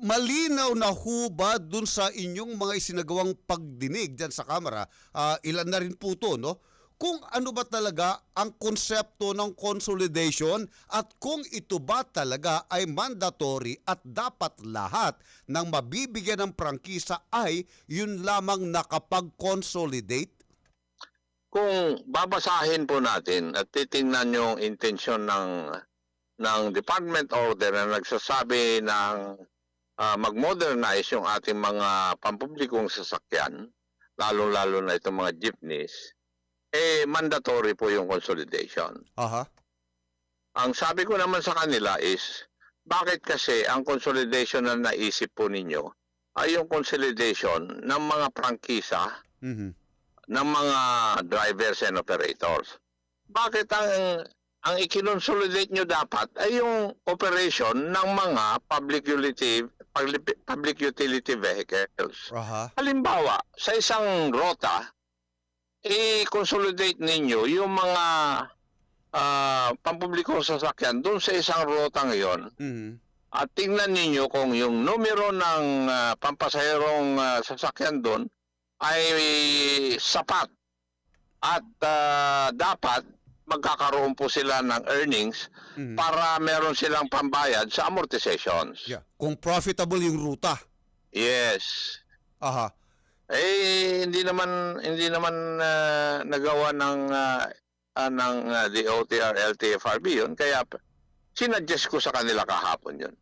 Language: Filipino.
malinaw na ho ba dun sa inyong mga isinagawang pagdinig dyan sa Kamara, ah, ilan na rin po to, no? Kung ano ba talaga ang konsepto ng consolidation at kung ito ba talaga ay mandatory at dapat lahat ng mabibigyan ng prangkisa ay yun lamang nakapag-consolidate? Kung babasahin po natin at titingnan yung intensyon ng ng department order na nagsasabi ng ah, mag-modernize yung ating mga pampublikong sasakyan, lalo-lalo na itong mga jeepneys, eh mandatory po yung consolidation. Aha. Ang sabi ko naman sa kanila is, bakit kasi ang consolidation na naisip po ninyo ay yung consolidation ng mga prangkisa Mhm. ng mga drivers and operators. Bakit ang ang ikinonsolidate nyo dapat ay yung operation ng mga public utility public utility vehicles. Aha. Halimbawa, sa isang rota, i-consolidate ninyo yung mga ah, pampublikong sasakyan doon sa isang rota ngayon Mhm. at tingnan ninyo kung yung numero ng ah, pampasaherong ah, sasakyan doon ay sapat at ah, dapat magkakaroon po sila ng earnings Mhm. para meron silang pambayad sa amortizations. Yeah. Kung profitable yung ruta. Yes. Aha. Eh hindi naman hindi naman ah, nagawa ng ah, ng ah, DOTR LTFRB yun kaya sinuggest ko sa kanila kahapon yun.